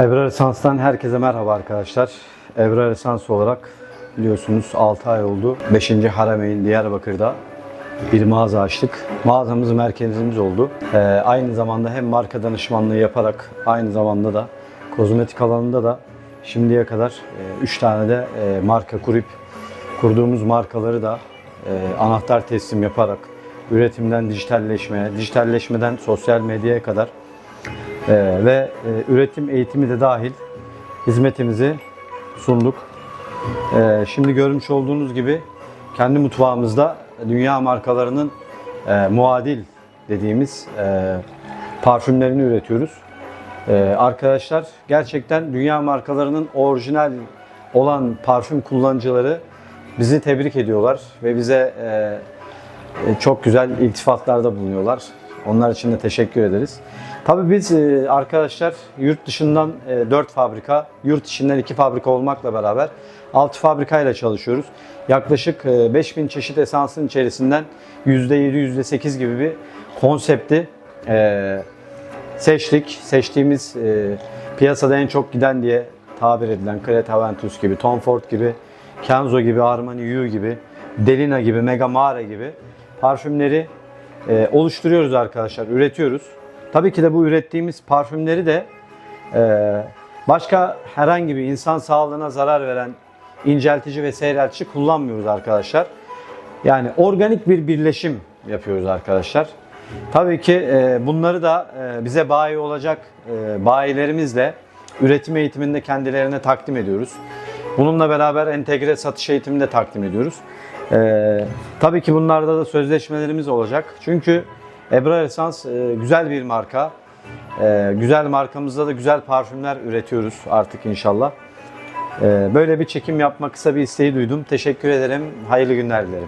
Ebrar Esans'tan herkese merhaba arkadaşlar. Ebrar Esans olarak biliyorsunuz 6 ay oldu. 5. Harameyn Diyarbakır'da bir mağaza açtık. Mağazamız merkezimiz oldu. Ee, aynı zamanda hem marka danışmanlığı yaparak aynı zamanda da kozmetik alanında da şimdiye kadar 3 tane de e, marka kurup kurduğumuz markaları da e, anahtar teslim yaparak üretimden dijitalleşmeye, dijitalleşmeden sosyal medyaya kadar ve e, üretim eğitimi de dahil hizmetimizi sunduk. Ee, şimdi görmüş olduğunuz gibi kendi mutfağımızda dünya markalarının e, muadil dediğimiz e, parfümlerini üretiyoruz. Ee, arkadaşlar gerçekten dünya markalarının orijinal olan parfüm kullanıcıları bizi tebrik ediyorlar ve bize çok güzel iltifatlarda bulunuyorlar. Onlar için de teşekkür ederiz. Tabii biz e, arkadaşlar yurt dışından 4 fabrika, yurt içinden 2 fabrika olmakla beraber 6 fabrikayla çalışıyoruz. Yaklaşık e, 5000 çeşit esansın içerisinden %7, %8 gibi bir konsepti e, seçtik. Seçtiğimiz e, piyasada en çok giden diye tabir edilen Creed Aventus gibi, Tom Ford gibi, Kenzo gibi, Armani Yu gibi, Delina gibi, Mega Mare gibi parfümleri e, oluşturuyoruz arkadaşlar, üretiyoruz. Tabii ki de bu ürettiğimiz parfümleri de e, başka herhangi bir insan sağlığına zarar veren inceltici ve seyreltici kullanmıyoruz arkadaşlar. Yani organik bir birleşim yapıyoruz arkadaşlar. Tabii ki e, bunları da e, bize bayi olacak e, bayilerimizle üretim eğitiminde kendilerine takdim ediyoruz. Bununla beraber entegre satış eğitimi de takdim ediyoruz. E, tabii ki bunlarda da sözleşmelerimiz olacak. Çünkü Ebrar Esans e, güzel bir marka. E, güzel markamızda da güzel parfümler üretiyoruz artık inşallah. E, böyle bir çekim yapmak kısa bir isteği duydum. Teşekkür ederim. Hayırlı günler dilerim.